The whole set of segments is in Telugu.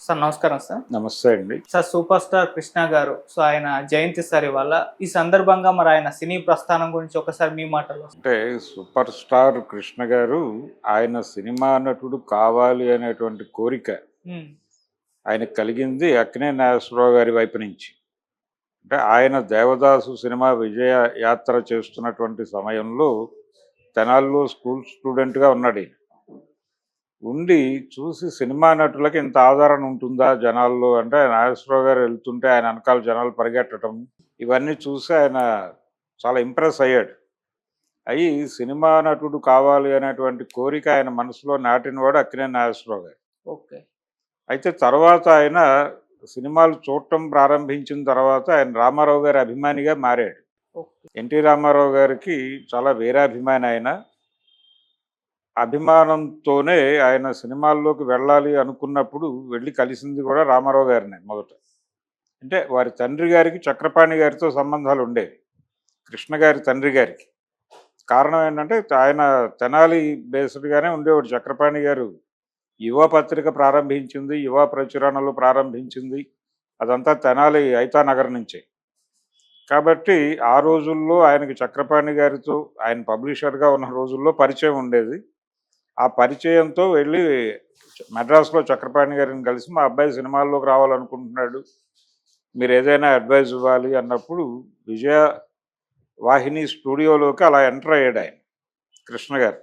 సార్ నమస్కారం సార్. నమస్తే అండి. సార్ సూపర్ స్టార్ కృష్ణ గారు సో ఆయన జయంతి సార్ ఇవాళ. ఈ సందర్భంగా మరి ఆయన సినీ ప్రస్థానం గురించి ఒకసారి మీ మాటల్లో అంటే సూపర్ స్టార్ కృష్ణ గారు ఆయన సినిమా నటుడు కావాలి అనేటువంటి కోరిక ఉమ్, ఆయనకు కలిగింది అక్కినే నాగేశ్వరరావు గారి వైపు నుంచి. అంటే ఆయన దేవదాసు సినిమా విజయ యాత్ర చేస్తున్నటువంటి సమయంలో తెనాల్లో స్కూల్ స్టూడెంట్గా ఉన్నాడు ఈయన. ఉండి చూసి సినిమా నటులకి ఇంత ఆదరణ ఉంటుందా జనాల్లో? అంటే నాగేశ్వరరావు గారు వెళ్తుంటే ఆయన వెనకాల జనాలు పరిగెట్టడం ఇవన్నీ చూసి ఆయన చాలా ఇంప్రెస్ అయ్యాడు. అయ్యి సినిమా నటుడు కావాలి అనేటువంటి కోరిక ఆయన మనసులో నాటినవాడు అక్కినే నాగేశ్వరరావు గారు. ఓకే. అయితే తర్వాత ఆయన సినిమాలు చూడటం ప్రారంభించిన తర్వాత ఆయన రామారావు గారి అభిమానిగా మారాడు. ఎన్టీ రామారావు గారికి చాలా వీరాభిమాని ఆయన. అభిమానంతోనే ఆయన సినిమాల్లోకి వెళ్ళాలి అనుకున్నప్పుడు వెళ్ళి కలిసింది కూడా రామారావు గారినే మొదట. అంటే వారి తండ్రి గారికి చక్రపాణి గారితో సంబంధాలు ఉండేవి. కృష్ణ గారి తండ్రి గారికి. కారణం ఏంటంటే ఆయన తెనాలి బేస్డ్గానే ఉండేవాడు. చక్రపాణి గారు యువ పత్రిక ప్రారంభించింది యువ ప్రచురణలు ప్రారంభించింది. అదంతా తెనాలి ఐతానగర్ నుంచే. కాబట్టి ఆ రోజుల్లో ఆయనకి చక్రపాణి గారితో ఆయన పబ్లిషర్గా ఉన్న రోజుల్లో పరిచయం ఉండేది. ఆ పరిచయంతో వెళ్ళి మెడ్రాస్లో చక్రపాణి గారిని కలిసి మా అబ్బాయి సినిమాల్లోకి రావాలనుకుంటున్నాడు. మీరు ఏదైనా అడ్వైజ్ ఇవ్వాలి అన్నప్పుడు విజయ వాహిని స్టూడియోలోకి అలా ఎంటర్ అయ్యాడు ఆయన కృష్ణ గారు.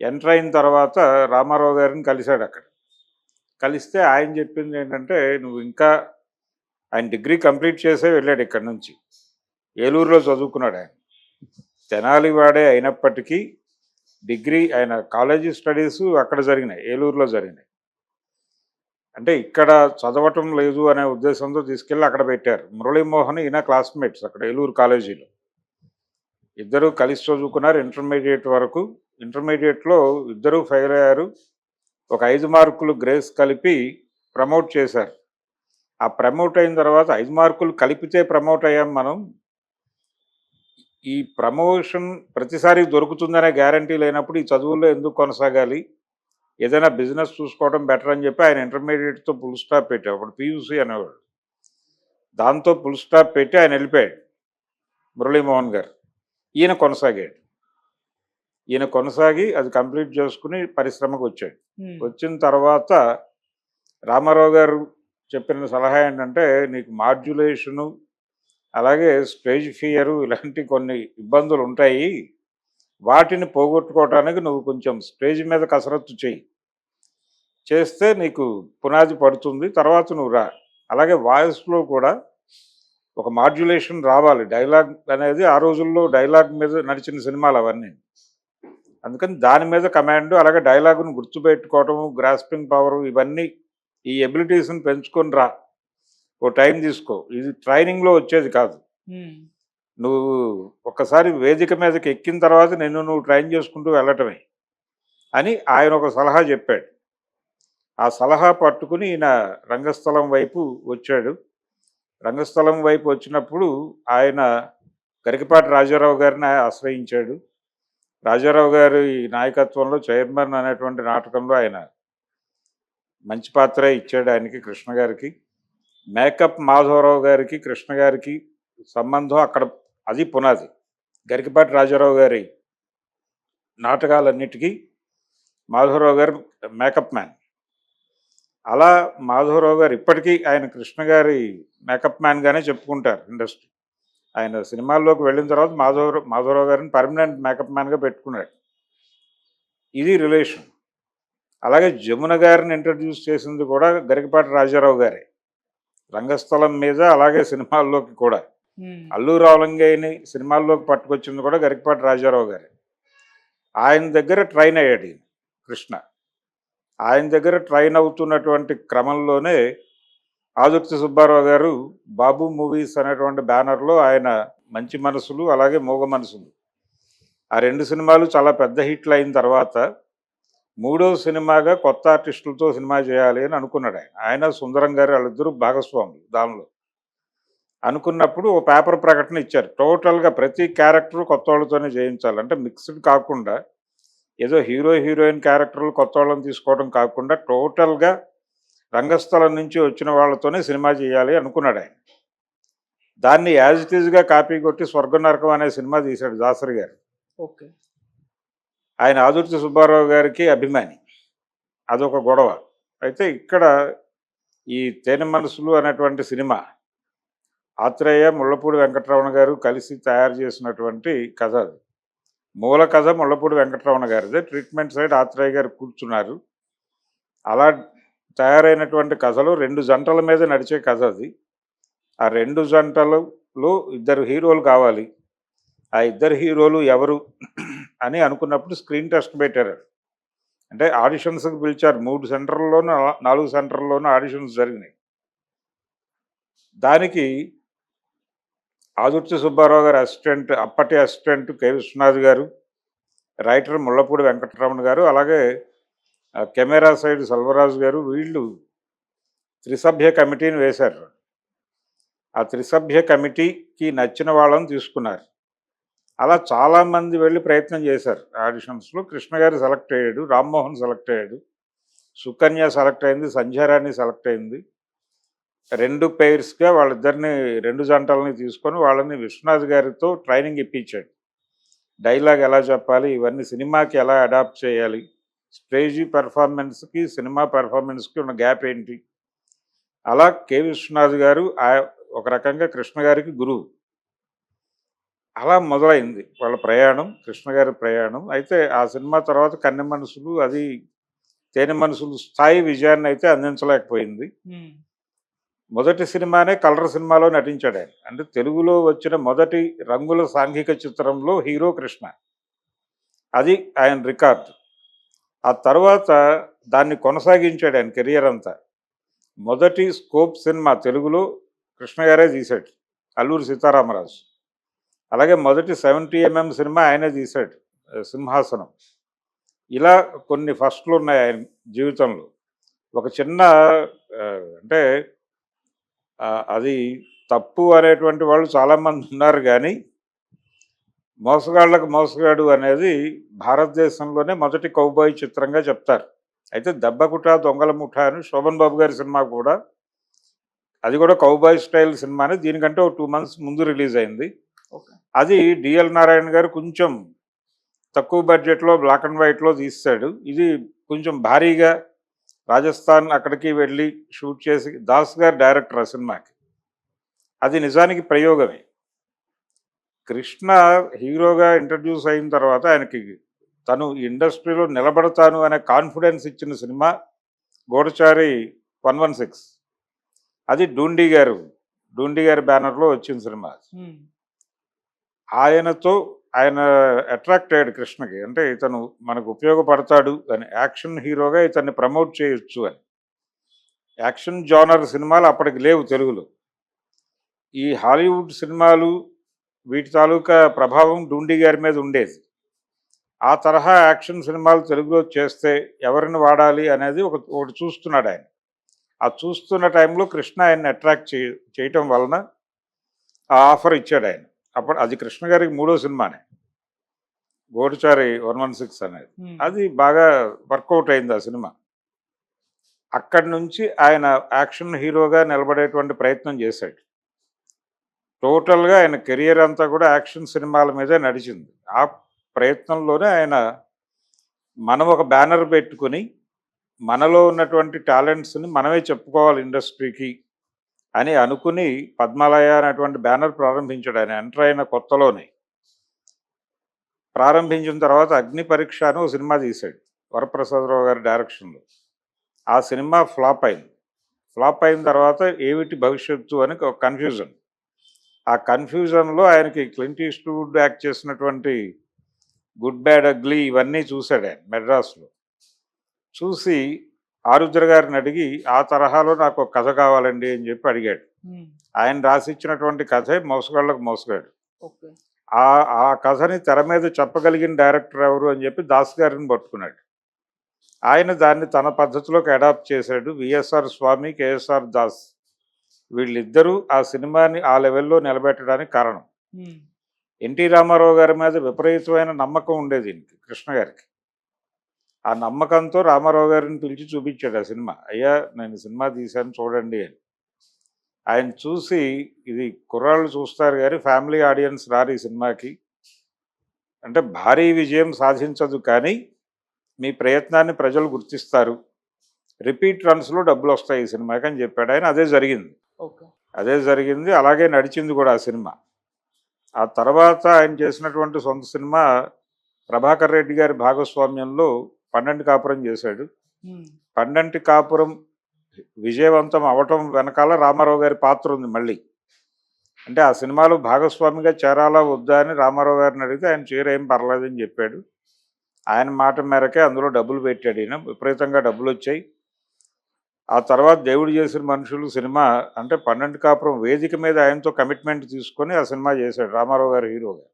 ఎంటర్ అయిన తర్వాత రామారావు గారిని కలిశాడు అక్కడ. కలిస్తే ఆయన చెప్పింది ఏంటంటే నువ్వు ఇంకా ఆయన డిగ్రీ కంప్లీట్ చేసే వెళ్ళాడు ఇక్కడ నుంచి. ఏలూరులో చదువుకున్నాడు ఆయన. తెనాలి వాడే అయినప్పటికీ డిగ్రీ ఆయన కాలేజీ స్టడీస్ అక్కడ జరిగినాయి ఏలూరులో జరిగినాయి. అంటే ఇక్కడ చదవటం లేదు అనే ఉద్దేశంతో తీసుకెళ్ళి అక్కడ పెట్టారు. మురళీమోహన్ ఈయన క్లాస్మేట్స్ అక్కడ ఏలూరు కాలేజీలో. ఇద్దరు కలిసి చదువుకున్నారు. ఇంటర్మీడియట్ వరకు ఇంటర్మీడియట్లో ఇద్దరు ఫెయిల్ అయ్యారు. ఒక ఐదు మార్కులు గ్రేస్ కలిపి ప్రమోట్ చేశారు. ఆ ప్రమోట్ అయిన తర్వాత ఐదు మార్కులు కలిపితే ప్రమోట్ అయ్యాం మనం. ఈ ప్రమోషన్ ప్రతిసారి దొరుకుతుందనే గ్యారంటీ లేనప్పుడు ఈ చదువుల్లో ఎందుకు కొనసాగాలి? ఏదైనా బిజినెస్ చూసుకోవడం బెటర్ అని చెప్పి ఆయన ఇంటర్మీడియట్తో ఫుల్ స్టాప్ పెట్టాడు అప్పుడు పియూసీ అనేవాడు. దాంతో ఫుల్ స్టాప్ పెట్టి ఆయన వెళ్ళిపోయాడు. మురళీమోహన్ గారు. ఈయన కొనసాగాడు. ఈయన కొనసాగి అది కంప్లీట్ చేసుకుని పరిశ్రమకు వచ్చాడు. వచ్చిన తర్వాత రామారావు గారు చెప్పిన సలహా ఏంటంటే నీకు మాడ్యులేషను అలాగే స్టేజ్ ఫియరు ఇలాంటి కొన్ని ఇబ్బందులు ఉంటాయి వాటిని పోగొట్టుకోవటానికి నువ్వు కొంచెం స్టేజ్ మీద కసరత్తు చేయి చేస్తే నీకు పునాది పడుతుంది తర్వాత నువ్వు రా. అలాగే వాయిస్లో కూడా ఒక మాడ్యులేషన్ రావాలి. డైలాగ్ అనేది ఆ రోజుల్లో డైలాగ్ మీద నడిచిన సినిమాలు అవన్నీ. అందుకని దాని మీద కమాండ్ అలాగే డైలాగును గుర్తుపెట్టుకోవటము గ్రాస్పింగ్ పవర్ ఇవన్నీ ఈ ఎబిలిటీస్ని పెంచుకొని రా. ఓ టైం తీసుకో. ఇది ట్రైనింగ్లో వచ్చేది కాదు. నువ్వు ఒక్కసారి వేదిక మీదకి ఎక్కిన తర్వాత నిన్ను నువ్వు ట్రైన్ చేసుకుంటూ వెళ్ళటమే అని ఆయన ఒక సలహా చెప్పాడు. ఆ సలహా పట్టుకుని ఈయన రంగస్థలం వైపు వచ్చాడు. రంగస్థలం వైపు వచ్చినప్పుడు ఆయన గరికపాటి రాజారావు గారిని ఆశ్రయించాడు. రాజారావు గారి నాయకత్వంలో చైర్మన్ అనేటువంటి నాటకంలో ఆయన మంచి పాత్ర ఇచ్చాడు ఆయనకి కృష్ణ గారికి. మేకప్ మాధవరావు గారికి కృష్ణ గారికి సంబంధం అక్కడ అది పునాది. గరికపాటి రాజారావు గారి నాటకాలన్నిటికీ మాధవరావు గారు మేకప్ మ్యాన్. అలా మాధవరావు గారు ఇప్పటికీ ఆయన కృష్ణ గారి మేకప్ మ్యాన్గానే చెప్పుకుంటారు ఇండస్ట్రీ. ఆయన సినిమాల్లోకి వెళ్ళిన తర్వాత మాధవ మాధవరావు గారిని పర్మనెంట్ మేకప్ మ్యాన్గా పెట్టుకున్నాడు. ఇది రిలేషన్. అలాగే జమున గారిని ఇంట్రడ్యూస్ చేసింది కూడా గరికపాటి రాజారావు గారే. రంగస్థలం మీద అలాగే సినిమాల్లోకి కూడా. అల్లు రావులంగయ్యని సినిమాల్లోకి పట్టుకొచ్చింది కూడా గరికపాటి రాజారావు గారే. ఆయన దగ్గర ట్రైన్ అయ్యాడు కృష్ణ. ఆయన దగ్గర ట్రైన్ అవుతున్నటువంటి క్రమంలోనే ఆదుర్తి సుబ్బారావు గారు బాబు మూవీస్ అనేటువంటి బ్యానర్లో ఆయన మంచి మనసులు అలాగే మూగ మనసులు. ఆ రెండు సినిమాలు చాలా పెద్ద హిట్లు అయిన తర్వాత మూడో సినిమాగా కొత్త ఆర్టిస్టులతో సినిమా చేయాలి అని అనుకున్నాడు ఆయన. ఆయన సుందరం గారు వాళ్ళిద్దరూ భాగస్వాములు దానిలో. అనుకున్నప్పుడు ఓ పేపర్ ప్రకటన ఇచ్చారు. టోటల్గా ప్రతి క్యారెక్టర్ కొత్త వాళ్ళతోనే చేయించాలి. అంటే మిక్స్డ్ కాకుండా ఏదో హీరో హీరోయిన్ క్యారెక్టర్లు కొత్త వాళ్ళని తీసుకోవడం కాకుండా టోటల్గా రంగస్థలం నుంచి వచ్చిన వాళ్ళతోనే సినిమా చేయాలి అనుకున్నాడు ఆయన. దాన్ని యాజ్ ఇట్ ఈజ్గా కాపీ కొట్టి స్వర్గ నరకం అనే సినిమా తీశాడు దాసరి గారు. ఓకే. ఆయన ఆదుర్తి సుబ్బారావు గారికి అభిమాని. అదొక గొడవ. అయితే ఇక్కడ ఈ తేనె మనసులు అనేటువంటి సినిమా ఆత్రేయ ముళ్ళపూడి వెంకటరమణ గారు కలిసి తయారు చేసినటువంటి కథ అది. మూల కథ ముళ్ళపూడి వెంకటరమణ గారిదే. ట్రీట్మెంట్ సైడ్ ఆత్రేయ గారు కూర్చున్నారు. అలా తయారైనటువంటి కథలు రెండు జంటల మీద నడిచే కథ అది. ఆ రెండు జంటలలో ఇద్దరు హీరోలు కావాలి. ఆ ఇద్దరు హీరోలు ఎవరు? అని అనుకున్నప్పుడు స్క్రీన్ టెస్ట్ పెట్టారు. అంటే ఆడిషన్స్కి పిలిచారు. మూడు సెంటర్లోనూ నాలుగు సెంటర్లోనూ ఆడిషన్స్ జరిగినాయి. దానికి ఆదుర్తి సుబ్బారావు గారు అసిస్టెంట్ అప్పటి అసిస్టెంట్ కె. విశ్వనాథ్ గారు రైటర్ ముళ్ళపూడి వెంకటరమణ గారు అలాగే కెమెరా సైడ్ సెల్వరాజు గారు వీళ్ళు త్రిసభ్య కమిటీని వేశారు. ఆ త్రిసభ్య కమిటీకి నచ్చిన వాళ్ళని తీసుకున్నారు. అలా చాలామంది వెళ్ళి ప్రయత్నం చేశారు. ఆడిషన్స్లో కృష్ణ గారు సెలెక్ట్ అయ్యాడు రామ్మోహన్ సెలెక్ట్ అయ్యాడు సుకన్య సెలెక్ట్ అయింది సంధ్యారాణి సెలెక్ట్ అయింది. రెండు పేర్స్గా వాళ్ళిద్దరిని రెండు జంటలని తీసుకొని వాళ్ళని విశ్వనాథ్ గారితో ట్రైనింగ్ ఇప్పించాడు. డైలాగ్ ఎలా చెప్పాలి ఇవన్నీ సినిమాకి ఎలా అడాప్ట్ చేయాలి స్టేజీ పెర్ఫార్మెన్స్కి సినిమా పెర్ఫార్మెన్స్కి ఉన్న గ్యాప్ ఏంటి? అలా కె. విశ్వనాథ్ గారు ఆ- ఒక రకంగా కృష్ణ గారికి గురువు. అలా మొదలైంది. వాళ్ళ ప్రయాణం కృష్ణ గారి ప్రయాణం. అయితే ఆ సినిమా తర్వాత కన్నె మనసులు అది తేనె మనసులు స్థాయి విజయాన్ని అయితే అందించలేకపోయింది. మొదటి సినిమానే కలర్ సినిమాలో నటించాడు ఆయన. అంటే తెలుగులో వచ్చిన మొదటి రంగుల సాంఘిక చిత్రంలో హీరో కృష్ణ. అది ఆయన రికార్డు. ఆ తర్వాత దాన్ని కొనసాగించాడు ఆయన కెరియర్ అంతా. మొదటి స్కోప్ సినిమా తెలుగులో కృష్ణ గారే తీశాడు. అల్లూరి సీతారామరాజు. అలాగే మొదటి సెవెంటీ ఎంఎం సినిమా ఆయనే తీశాడు సింహాసనం. ఇలా కొన్ని ఫస్ట్లు ఉన్నాయి ఆయన జీవితంలో. ఒక చిన్న అంటే అది తప్పు అనేటువంటి వాళ్ళు చాలామంది ఉన్నారు కానీ మోసగాళ్ళకు మోసగాడు అనేది భారతదేశంలోనే మొదటి కౌబాయ్ చిత్రంగా చెప్తారు. అయితే దెబ్బకుట దొంగల ముఠ అని శోభన్ బాబు గారి సినిమా కూడా అది కూడా కౌబాయ్ స్టైల్ సినిమానే. దీనికంటే ఒక టూ మంత్స్ ముందు రిలీజ్ అయింది. అది డిఎల్ నారాయణ గారు కొంచెం తక్కువ బడ్జెట్లో బ్లాక్ అండ్ వైట్లో తీస్తాడు. ఇది కొంచెం భారీగా రాజస్థాన్ అక్కడికి వెళ్ళి షూట్ చేసి దాస్ గారు డైరెక్టర్ ఆ సినిమాకి. అది నిజానికి ప్రయోగమే. కృష్ణ హీరోగా ఇంట్రడ్యూస్ అయిన తర్వాత ఆయనకి తను ఇండస్ట్రీలో నిలబడతాను అనే కాన్ఫిడెన్స్ ఇచ్చిన cinema Gudachari one one six. అది డూండి గారు డూండి గారి బ్యానర్లో వచ్చిన సినిమా. ఆయనతో ఆయన అట్రాక్ట్ అయ్యాడు కృష్ణకి. అంటే ఇతను మనకు ఉపయోగపడతాడు అని. యాక్షన్ హీరోగా ఇతన్ని ప్రమోట్ చేయొచ్చు అని. యాక్షన్ జానర్ సినిమాలు అప్పటికి లేవు తెలుగులో. ఈ హాలీవుడ్ సినిమాలు వీటి తాలూకా ప్రభావం డూండి గారి మీద ఉండేది. ఆ తరహా యాక్షన్ సినిమాలు తెలుగులో చేస్తే ఎవరిని వాడాలి అనేది ఒక ఒకటి చూస్తున్నాడు ఆయన. ఆ చూస్తున్న టైంలో కృష్ణ ఆయన్ని అట్రాక్ట్ చేయటం వలన ఆ ఆఫర్ ఇచ్చాడు ఆయన. అప్పుడు అది కృష్ణ గారికి మూడో సినిమానే. గోడచారి వన్ వన్ సిక్స్ అనేది. అది బాగా వర్కౌట్ అయింది ఆ సినిమా. అక్కడి నుంచి ఆయన యాక్షన్ హీరోగా నిలబడేటువంటి ప్రయత్నం చేశాడు. టోటల్గా ఆయన కెరియర్ అంతా కూడా యాక్షన్ సినిమాల మీదే నడిచింది. ఆ ప్రయత్నంలోనే ఆయన మనం ఒక బ్యానర్ పెట్టుకుని మనలో ఉన్నటువంటి టాలెంట్స్ని మనమే చెప్పుకోవాలి ఇండస్ట్రీకి. అని అనుకుని పద్మాలయ అనేటువంటి బ్యానర్ ప్రారంభించాడు. ఆయన ఎంటర్ అయిన కొత్తలోనే. ప్రారంభించిన తర్వాత అగ్ని పరీక్ష అని ఒక సినిమా తీశాడు. వరప్రసాదరావు గారి డైరెక్షన్లో. ఆ సినిమా ఫ్లాప్ అయింది. ఫ్లాప్ అయిన తర్వాత ఏమిటి భవిష్యత్తు అని ఒక కన్ఫ్యూజన్. ఆ కన్ఫ్యూజన్లో ఆయనకి క్లింట్ ఈస్ట్వుడ్ యాక్ట్ చేసినటువంటి గుడ్ బ్యాడ్ అగ్లీ ఇవన్నీ చూశాడు ఆయన మెడ్రాస్లో. చూసి ఆరుద్ర గారిని అడిగి ఆ తరహాలో నాకు ఒక కథ కావాలండి అని చెప్పి అడిగాడు. ఆయన రాసిచ్చినటువంటి కథే మోసగాళ్ళకు మోసగాడు. ఆ ఆ కథని తెర మీద చెప్పగలిగిన డైరెక్టర్ ఎవరు అని చెప్పి దాస్ గారిని పట్టుకున్నాడు. ఆయన దాన్ని తన పద్ధతిలోకి అడాప్ట్ చేశాడు. విఎస్ఆర్ స్వామి కేఎస్ఆర్ దాస్ వీళ్ళిద్దరూ ఆ సినిమాని ఆ లెవెల్లో నిలబెట్టడానికి కారణం. ఎన్టీ రామారావు గారి మీద విపరీతమైన నమ్మకం ఉండేది కృష్ణ గారికి. ఆ నమ్మకంతో రామారావు గారిని పిలిచి చూపించాడు ఆ సినిమా. అయ్యా నేను సినిమా తీశాను చూడండి అని. ఆయన చూసి ఇది కుర్రాళ్ళు చూస్తారు కానీ ఫ్యామిలీ ఆడియన్స్ రారు ఈ సినిమాకి. అంటే భారీ విజయం సాధించదు కానీ మీ ప్రయత్నాన్ని ప్రజలు గుర్తిస్తారు. రిపీట్ రన్స్లో డబ్బులు వస్తాయి ఈ సినిమాకి అని చెప్పాడు. ఆయన అదే జరిగింది. అదే జరిగింది. అలాగే నడిచింది కూడా ఆ సినిమా. ఆ తర్వాత ఆయన చేసినటువంటి సొంత సినిమా ప్రభాకర్ రెడ్డి గారి భాగస్వామ్యంలో పన్నెండు కాపురం చేశాడు. పన్నెండు కాపురం విజయవంతం అవటం వెనకాల రామారావు గారి పాత్ర ఉంది మళ్ళీ. అంటే ఆ సినిమాలో భాగస్వామిగా చేరాలా వద్దా అని రామారావు గారిని అడిగితే ఆయన చేరేం పర్లేదని చెప్పాడు. ఆయన మాట మేరకే అందులో డబ్బులు పెట్టాడు ఈయన. విపరీతంగా డబ్బులు వచ్చాయి. ఆ తర్వాత దేవుడు చేసిన మనుషులు సినిమా అంటే పన్నెండు కాపురం వేదిక మీద ఆయనతో కమిట్మెంట్ తీసుకొని ఆ సినిమా చేశాడు రామారావు గారు హీరోగా.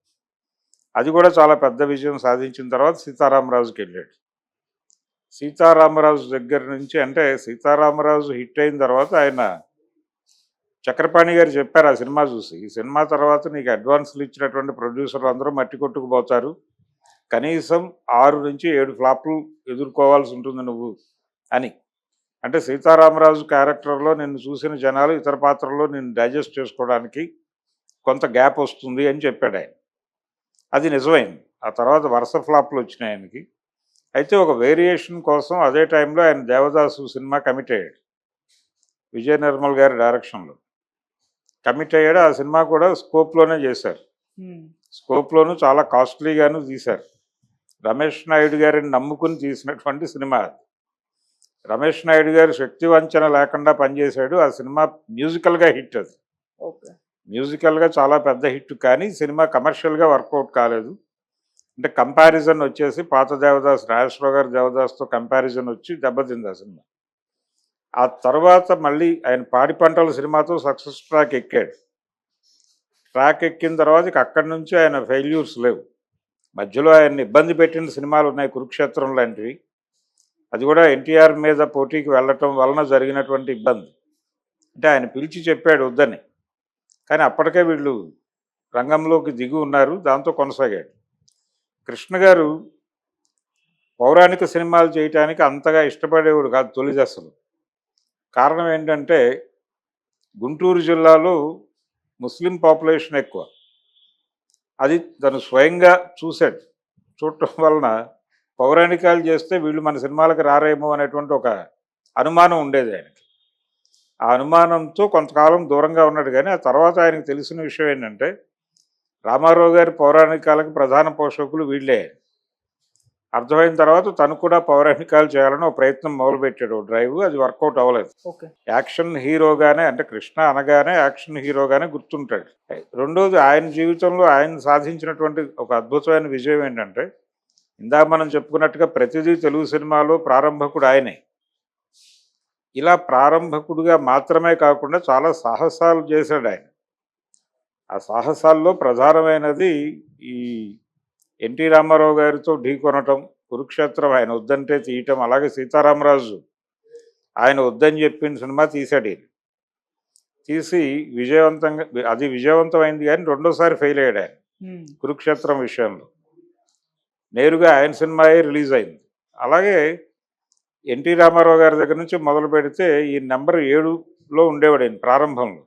అది కూడా చాలా పెద్ద విజయం సాధించిన తర్వాత సీతారామరాజుకి వెళ్ళాడు. సీతారామరాజు దగ్గర నుంచి అంటే సీతారామరాజు హిట్ అయిన తర్వాత ఆయన చక్రపాణి గారు చెప్పారు ఆ సినిమా చూసి. ఈ సినిమా తర్వాత నీకు అడ్వాన్స్లు ఇచ్చినటువంటి ప్రొడ్యూసర్లు అందరూ మట్టి కొట్టుకుపోతారు. కనీసం ఆరు నుంచి ఏడు ఫ్లాప్లు ఎదుర్కోవాల్సి ఉంటుంది నువ్వు అని. అంటే సీతారామరాజు క్యారెక్టర్లో నిన్ను చూసిన జనాలు ఇతర పాత్రల్లో నిన్ను డైజెస్ట్ చేసుకోవడానికి కొంత గ్యాప్ వస్తుంది అని చెప్పాడు ఆయన. అది నిజమైంది. ఆ తర్వాత వరుస ఫ్లాప్లు వచ్చినాయి ఆయనకి. అయితే ఒక వేరియేషన్ కోసం అదే టైంలో ఆయన దేవదాసు సినిమా కమిట్ అయ్యాడు. విజయ నిర్మల్ గారి డైరెక్షన్లో. కమిట్ అయ్యాడు. ఆ సినిమా కూడా స్కోప్లోనే చేశారు. స్కోప్లోను చాలా కాస్ట్లీగాను తీశారు. రమేష్ నాయుడు గారిని నమ్ముకుని తీసినటువంటి సినిమా అది. రమేష్ నాయుడు గారు శక్తి వంచన లేకుండా పనిచేశాడు. ఆ సినిమా మ్యూజికల్గా హిట్ అది. ఓకే. మ్యూజికల్గా చాలా పెద్ద హిట్ కానీ సినిమా కమర్షియల్గా వర్కౌట్ కాలేదు. అంటే కంపారిజన్ వచ్చేసి పాత దేవదాస్ నాగేశ్వరరావు గారు దేవదాస్తో కంపారిజన్ వచ్చి దెబ్బతింది ఆ సినిమా. ఆ తర్వాత మళ్ళీ ఆయన పాడి పంటల సినిమాతో సక్సెస్ ట్రాక్ ఎక్కాడు. ట్రాక్ ఎక్కిన తర్వాత ఇక అక్కడి నుంచి ఆయన ఫెయిల్యూర్స్ లేవు. మధ్యలో ఆయన ఇబ్బంది పెట్టిన సినిమాలు ఉన్నాయి కురుక్షేత్రం లాంటివి. అది కూడా ఎన్టీఆర్ మీద పోటీకి వెళ్ళటం వలన జరిగినటువంటి ఇబ్బంది. అంటే ఆయన పిలిచి చెప్పాడు వద్దని. కానీ అప్పటికే వీళ్ళు రంగంలోకి దిగి ఉన్నారు దాంతో కొనసాగాడు. కృష్ణ గారు పౌరాణిక సినిమాలు చేయటానికి అంతగా ఇష్టపడేవాడు కాదు తొలి దశలో కారణం ఏంటంటే గుంటూరు జిల్లాలో ముస్లిం పాపులేషన్ ఎక్కువ. అది తను స్వయంగా చూశాడు. చూడటం వలన పౌరాణికాలు చేస్తే వీళ్ళు మన సినిమాలకు రారేమో అనేటువంటి ఒక అనుమానం ఉండేది ఆయనకి. ఆ అనుమానంతో కొంతకాలం దూరంగా ఉన్నాడు కానీ ఆ తర్వాత ఆయనకు తెలిసిన విషయం ఏంటంటే రామారావు గారి పౌరాణికాలకు ప్రధాన పోషకులు వీళ్ళే. అర్థమైన తర్వాత తను కూడా పౌరాణికాలు చేయాలని ఒక ప్రయత్నం మొదలుపెట్టాడు. డ్రైవ్ అది వర్కౌట్ అవ్వలేదు. ఓకే. యాక్షన్ హీరోగానే అంటే కృష్ణ అనగానే యాక్షన్ హీరోగానే గుర్తుంటాడు. రెండోది ఆయన జీవితంలో ఆయన సాధించినటువంటి ఒక అద్భుతమైన విజయం ఏంటంటే ఇందాక మనం చెప్పుకున్నట్టుగా ప్రతిదీ తెలుగు సినిమాలో ప్రారంభకుడు ఆయనే. ఇలా ప్రారంభకుడుగా మాత్రమే కాకుండా చాలా సాహసాలు చేశాడు ఆయన. ఆ సాహసాల్లో ప్రధానమైనది ఈ ఎన్టీ రామారావు గారితో ఢీకొనటం కురుక్షేత్రం ఆయన వద్దంటే తీయటం అలాగే సీతారామరాజు ఆయన వద్దని చెప్పిన సినిమా తీశాడు ఈయన. తీసి విజయవంతంగా అది విజయవంతమైంది కానీ రెండోసారి ఫెయిల్ అయ్యాడు ఆయన కురుక్షేత్రం విషయంలో. నేరుగా ఆయన సినిమాయే రిలీజ్ అయింది. అలాగే ఎన్టీ రామారావు గారి దగ్గర నుంచి మొదలు పెడితే ఈ నెంబర్ ఏడులో ఉండేవాడు ఆయన ప్రారంభంలో.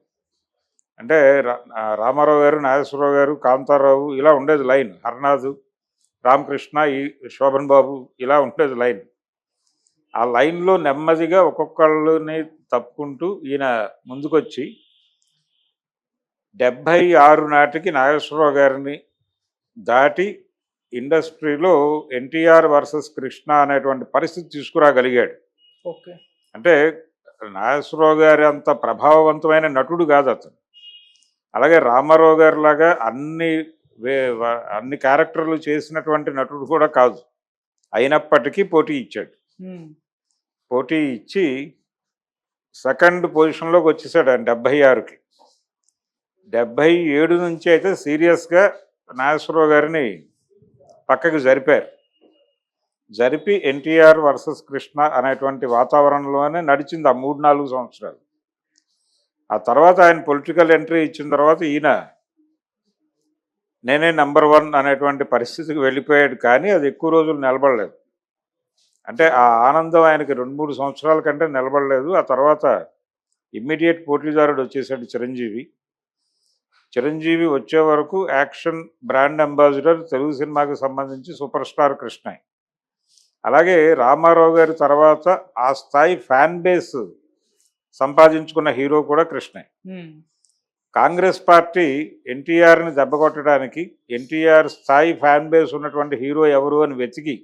అంటే రామారావు గారు నాగేశ్వరరావు గారు కాంతారావు ఇలా ఉండేది లైన్. హర్నాథ్ రామకృష్ణ ఈ శోభన్ బాబు ఇలా ఉండేది లైన్. ఆ లైన్లో నెమ్మదిగా ఒక్కొక్కళ్ళని తప్పుకుంటూ ఈయన ముందుకొచ్చి డెబ్భై ఆరు నాటికి నాగేశ్వరరావు గారిని దాటి ఇండస్ట్రీలో ఎన్టీఆర్ వర్సెస్ కృష్ణ అనేటువంటి పరిస్థితి తీసుకురాగలిగాడు. ఓకే. అంటే నాగేశ్వరరావు గారి అంత ప్రభావవంతమైన నటుడు కాదు అతను. అలాగే రామారావు గారి లాగా అన్ని అన్ని క్యారెక్టర్లు చేసినటువంటి నటుడు కూడా కాదు. అయినప్పటికీ పోటీ ఇచ్చాడు. పోటీ ఇచ్చి సెకండ్ పొజిషన్లోకి వచ్చేసాడు ఆయన డెబ్భై ఆరుకి. డెబ్భై ఏడు నుంచి అయితే సీరియస్గా నాగేశ్వరరావు గారిని పక్కకి జరిపారు. జరిపి ఎన్టీఆర్ వర్సెస్ కృష్ణ అనేటువంటి వాతావరణంలోనే నడిచింది ఆ మూడు నాలుగు సంవత్సరాలు. ఆ తర్వాత ఆయన పొలిటికల్ ఎంట్రీ ఇచ్చిన తర్వాత ఈయన నేనే నంబర్ వన్ అనేటువంటి పరిస్థితికి వెళ్ళిపోయాడు కానీ అది ఎక్కువ రోజులు నిలబడలేదు. అంటే ఆ ఆనందం ఆయనకి రెండు మూడు సంవత్సరాల కంటే నిలబడలేదు. ఆ తర్వాత ఇమ్మీడియట్ పోటీదారుడు వచ్చేసాడు చిరంజీవి. చిరంజీవి వచ్చే వరకు యాక్షన్ బ్రాండ్ అంబాసిడర్ తెలుగు సినిమాకి సంబంధించి సూపర్ స్టార్ కృష్ణ అలాగే రామారావు గారి తర్వాత ఆ స్థాయి ఫ్యాన్ బేస్ సంపాదించుకున్న హీరో కూడా కృష్ణే. కాంగ్రెస్ పార్టీ ఎన్టీఆర్ని దెబ్బకొట్టడానికి ఎన్టీఆర్ స్థాయి ఫ్యాన్ బేస్ ఉన్నటువంటి హీరో ఎవరు అని వెతికి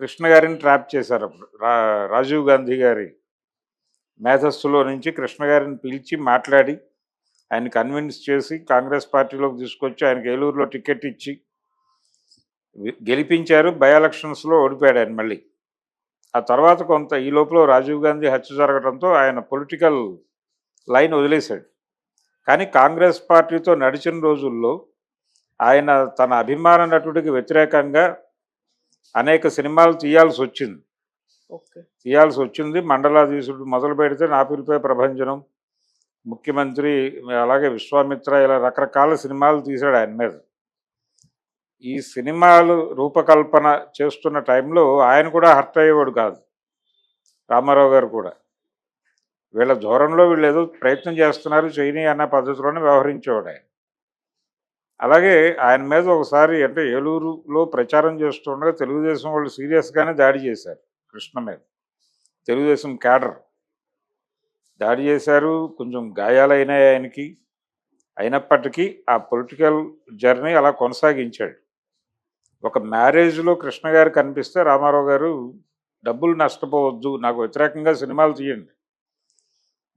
కృష్ణ గారిని ట్రాప్ చేశారు. అప్పుడు రా రాజీవ్ గాంధీ గారి మేధస్సులో నుంచి కృష్ణ గారిని పిలిచి మాట్లాడి ఆయన కన్విన్స్ చేసి కాంగ్రెస్ పార్టీలోకి తీసుకొచ్చి ఆయనకి ఏలూరులో టికెట్ ఇచ్చి గెలిపించారు. బై ఎలక్షన్స్లో ఓడిపోయాడు ఆయన మళ్ళీ. ఆ తర్వాత కొంత ఈ లోపల రాజీవ్ గాంధీ హత్య జరగడంతో ఆయన పొలిటికల్ లైన్ వదిలేశాడు. కానీ కాంగ్రెస్ పార్టీతో నడిచిన రోజుల్లో ఆయన తన అభిమాన నటుడికి వ్యతిరేకంగా అనేక సినిమాలు తీయాల్సి వచ్చింది. ఓకే. తీయాల్సి వచ్చింది. మండలాధీశుడు మొదలు పెడితే నా పిలిపే ప్రభంజనం ముఖ్యమంత్రి అలాగే విశ్వామిత్ర ఇలా రకరకాల సినిమాలు తీశాడు ఆయన మీద. ఈ సినిమాలు రూపకల్పన చేస్తున్న టైంలో ఆయన కూడా హర్ట్ అయ్యేవాడు కాదు. రామారావు గారు కూడా. వీళ్ళ దూరంలో వీళ్ళు ఏదో ప్రయత్నం చేస్తున్నారు చేయని అన్న పద్ధతిలోనే వ్యవహరించేవాడు ఆయన. అలాగే ఆయన మీద ఒకసారి అంటే ఏలూరులో ప్రచారం చేస్తుండగా తెలుగుదేశం వాళ్ళు సీరియస్గానే దాడి చేశారు కృష్ణ మీద. తెలుగుదేశం క్యాడర్. దాడి చేశారు కొంచెం గాయాలైనాయి ఆయనకి. అయినప్పటికీ ఆ పొలిటికల్ జర్నీ అలా కొనసాగించాడు. ఒక మ్యారేజ్లో కృష్ణ గారు కనిపిస్తే రామారావు గారు డబ్బులు నష్టపోవద్దు నాకు వ్యతిరేకంగా సినిమాలు తీయండి.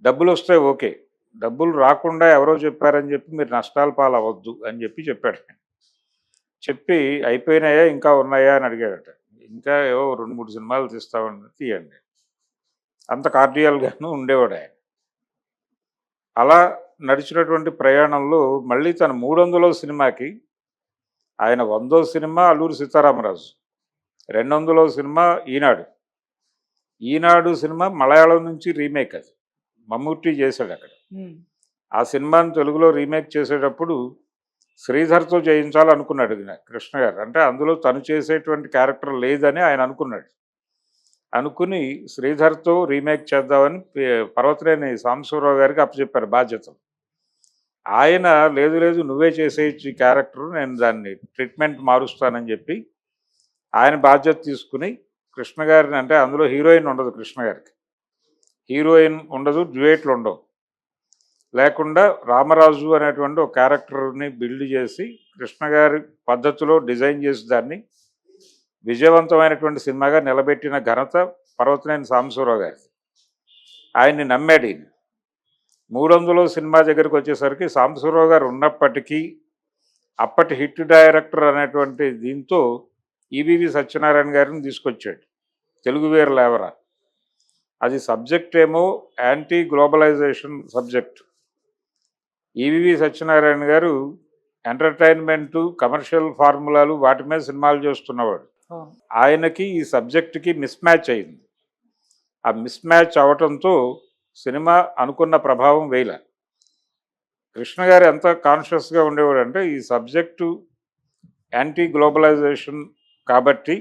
డబ్బులు వస్తే ఓకే. డబ్బులు రాకుండా ఎవరో చెప్పారని చెప్పి మీరు నష్టాల పాలవద్దు అని చెప్పి చెప్పాడు. చెప్పి అయిపోయినాయా ఇంకా ఉన్నాయా అని అడిగాడట. ఇంకా ఏవో రెండు మూడు సినిమాలు తీస్తామని తీయండి. అంత కార్డియల్గాను ఉండేవాడు ఆయన. అలా నడిచినటువంటి ప్రయాణంలో మళ్ళీ తన మూడు సినిమాకి ఆయన వందో సినిమా అల్లూరి సీతారామరాజు. రెండు వందలో సినిమా ఈనాడు. ఈనాడు సినిమా మలయాళం నుంచి రీమేక్ అది. మమ్మూటి చేశాడు అక్కడ. ఆ సినిమాని తెలుగులో రీమేక్ చేసేటప్పుడు శ్రీధర్తో చేయించాలనుకున్నాడు కృష్ణ గారు. అంటే అందులో తను చేసేటువంటి క్యారెక్టర్ లేదని ఆయన అనుకున్నాడు. అనుకుని శ్రీధర్తో రీమేక్ చేద్దామని పర్వతనేని సాంబశివరావు గారికి అప్పచెప్పారు బాధ్యతలు. ఆయన లేదు లేదు నువ్వే చేసేయచ్చు ఈ క్యారెక్టర్ నేను దాన్ని ట్రీట్మెంట్ మారుస్తానని చెప్పి ఆయన బాధ్యత తీసుకుని కృష్ణ గారిని అంటే అందులో హీరోయిన్ ఉండదు కృష్ణ గారికి. హీరోయిన్ ఉండదు డ్యూయేట్లు ఉండవు. లేకుండా రామరాజు అనేటువంటి ఒక క్యారెక్టర్ని బిల్డ్ చేసి కృష్ణ గారి పద్ధతిలో డిజైన్ చేసి దాన్ని విజయవంతమైనటువంటి సినిమాగా నిలబెట్టిన ఘనత పర్వతనేని సాంబశివరావు గారి ఆయన్ని నమ్మాడు ఈయన మూడు వందలు సినిమా దగ్గరికి వచ్చేసరికి సాంబశివరావు గారు ఉన్నప్పటికీ అప్పటి హిట్ డైరెక్టర్ అనేటువంటి దీంతో ఈవివి సత్యనారాయణ గారిని తీసుకొచ్చాడు. తెలుగు వేరు లేవరా. అది సబ్జెక్ట్ ఏమో anti globalisation subject. EVV Satyanarayana గారు ఎంటర్టైన్మెంటు కమర్షియల్ ఫార్ములాలు వాటి మీద సినిమాలు చేస్తున్నవాడు. ఆయనకి ఈ సబ్జెక్ట్కి మిస్ మ్యాచ్ అయింది. ఆ మిస్ మ్యాచ్ అవటంతో సినిమా అనుకున్న ప్రభావం వేయల. కృష్ణ గారు ఎంత కాన్షియస్గా ఉండేవాడు అంటే ఈ సబ్జెక్టు యాంటీ గ్లోబలైజేషన్ కాబట్టి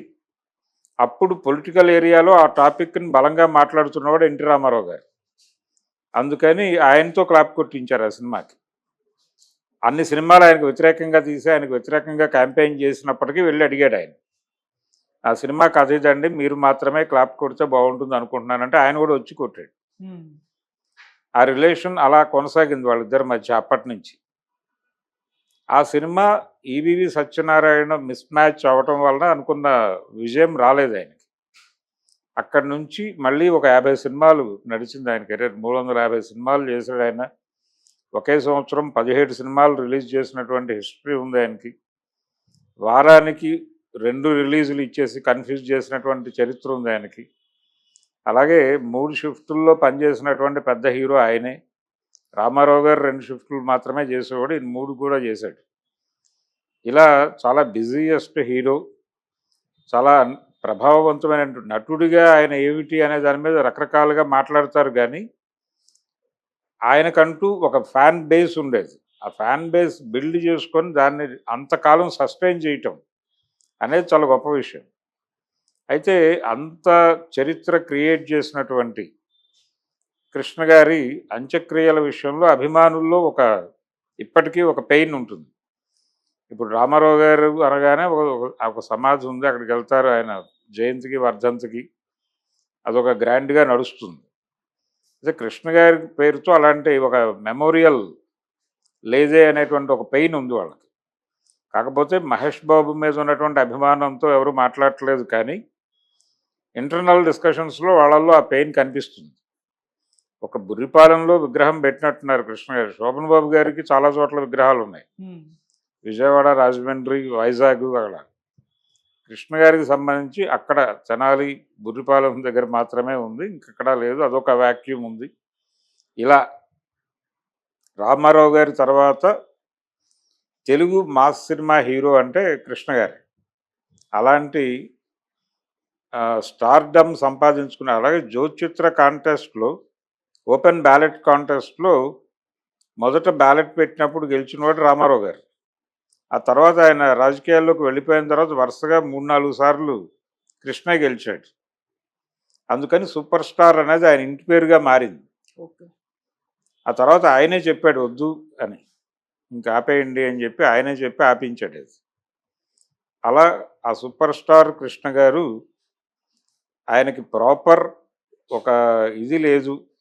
అప్పుడు పొలిటికల్ ఏరియాలో ఆ టాపిక్ని బలంగా మాట్లాడుతున్నవాడు ఎన్టీ రామారావు గారు. అందుకని ఆయనతో క్లాప్ కొట్టించారు ఆ సినిమాకి. అన్ని సినిమాలు ఆయనకు వ్యతిరేకంగా తీసి ఆయనకు వ్యతిరేకంగా క్యాంపెయిన్ చేసినప్పటికీ వెళ్ళి అడిగాడు ఆయన. ఆ సినిమా కథ ఇదండి మీరు మాత్రమే క్లాప్ కొడితే బాగుంటుంది అనుకుంటున్నానంటే ఆయన కూడా వచ్చి కొట్టాడు. ఆ రిలేషన్ అలా కొనసాగింది వాళ్ళిద్దరి మధ్య అప్పటి నుంచి. ఆ cinema EVV Satyanarayana miss match అవ్వటం వలన అనుకున్న విజయం రాలేదు ఆయనకి. అక్కడి నుంచి మళ్ళీ ఒక యాభై సినిమాలు నడిచింది ఆయన కెరీర్. మూడు వందల యాభై సినిమాలు చేశాడు ఆయన. ఒకే సంవత్సరం పదిహేడు సినిమాలు రిలీజ్ చేసినటువంటి హిస్టరీ ఉంది ఆయనకి. వారానికి రెండు రిలీజులు ఇచ్చేసి కన్ఫ్యూజ్ చేసినటువంటి చరిత్ర ఉంది ఆయనకి. అలాగే మూడు షిఫ్టుల్లో పనిచేసినటువంటి పెద్ద హీరో ఆయనే. రామారావు గారు రెండు షిఫ్ట్లు మాత్రమే చేసేవాడు ఈయన మూడు కూడా చేశాడు. ఇలా చాలా బిజీయెస్ట్ హీరో చాలా ప్రభావవంతమైన నటుడిగా ఆయన ఏమిటి అనే దాని మీద రకరకాలుగా మాట్లాడతారు కానీ ఆయనకంటూ ఒక ఫ్యాన్ బేస్ ఉండేది. ఆ ఫ్యాన్ బేస్ బిల్డ్ చేసుకొని దాన్ని అంతకాలం సస్టైన్ చేయటం అనేది చాలా గొప్ప విషయం. అయితే అంత చరిత్ర క్రియేట్ చేసినటువంటి కృష్ణ గారి అంత్యక్రియల విషయంలో అభిమానుల్లో ఒక ఇప్పటికీ ఒక పెయిన్ ఉంటుంది. ఇప్పుడు రామారావు గారు అనగానే ఒక ఒక- సమాధి ఉంది అక్కడికి వెళ్తారు ఆయన జయంతికి వర్ధంతికి. అదొక గ్రాండ్గా నడుస్తుంది. అయితే కృష్ణ గారి పేరుతో అలాంటి ఒక మెమోరియల్ లేదే అనేటువంటి ఒక పెయిన్ ఉంది వాళ్ళకి. కాకపోతే మహేష్ బాబు మీద ఉన్నటువంటి అభిమానంతో ఎవరు మాట్లాడట్లేదు కానీ ఇంటర్నల్ డిస్కషన్స్లో వాళ్ళల్లో ఆ పెయిన్ కనిపిస్తుంది. ఒక బుర్రిపాలెంలో విగ్రహం పెట్టినట్టున్నారు కృష్ణ గారు. శోభన్ బాబు గారికి చాలా చోట్ల విగ్రహాలు ఉన్నాయి. విజయవాడ రాజమండ్రి వైజాగ్ అక్కడ కృష్ణ గారికి సంబంధించి అక్కడ తెనాలి బుర్రిపాలెం దగ్గర మాత్రమే ఉంది. ఇంకెక్కడా లేదు. అదొక వ్యాక్యూమ్ ఉంది. ఇలా రామారావు గారి తర్వాత తెలుగు మాస్ సినిమా హీరో అంటే కృష్ణ గారు. అలాంటి స్టార్డమ్ సంపాదించుకున్న అలాగే జ్యోతిచిత్ర కాంటెస్ట్లో ఓపెన్ బ్యాలెట్ కాంటెస్ట్లో మొదట బ్యాలెట్ పెట్టినప్పుడు గెలిచినవాడు రామారావు గారు. ఆ తర్వాత ఆయన రాజకీయాల్లోకి వెళ్ళిపోయిన తర్వాత వరుసగా మూడు నాలుగు సార్లు కృష్ణ గెలిచాడు. అందుకని సూపర్ స్టార్ అనేది ఆయన ఇంటి పేరుగా మారింది. ఓకే. ఆ తర్వాత ఆయనే చెప్పాడు వద్దు అని. ఇంకా ఆపేయండి అని చెప్పి ఆయనే చెప్పి ఆపించాడు. అది అలా ఆ సూపర్ స్టార్ కృష్ణ గారు ఆయనకి ప్రాపర్ ఒక ఇది లేదు.